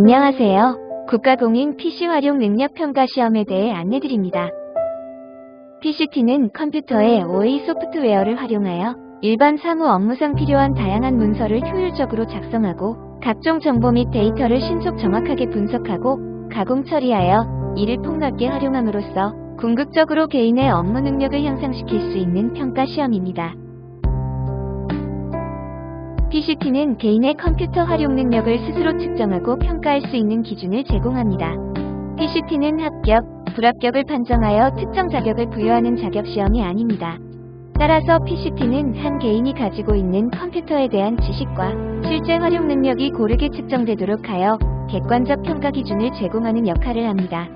안녕하세요. 국가공인 PC 활용 능력 평가 시험에 대해 안내드립니다. PCT는 컴퓨터의 OA 소프트웨어를 활용하여 일반 사무 업무상 필요한 다양한 문서를 효율적으로 작성하고 각종 정보 및 데이터를 신속 정확하게 분석하고 가공 처리하여 이를 폭넓게 활용함으로써 궁극적으로 개인의 업무 능력을 향상시킬 수 있는 평가 시험입니다. PCT는 개인의 컴퓨터 활용 능력을 스스로 측정하고 평가할 수 있는 기준을 제공합니다. PCT는 합격, 불합격을 판정하여 특정 자격을 부여하는 자격 시험이 아닙니다. 따라서 PCT는 한 개인이 가지고 있는 컴퓨터에 대한 지식과 실제 활용 능력이 고르게 측정되도록 하여 객관적 평가 기준을 제공하는 역할을 합니다.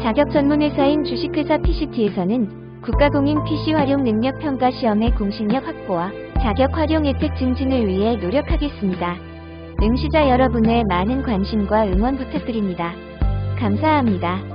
자격 전문 회사인 주식회사 PCT에서는 국가공인 PC 활용 능력 평가 시험의 공신력 확보와 자격 활용 혜택 증진을 위해 노력하겠습니다. 응시자 여러분의 많은 관심과 응원 부탁드립니다. 감사합니다.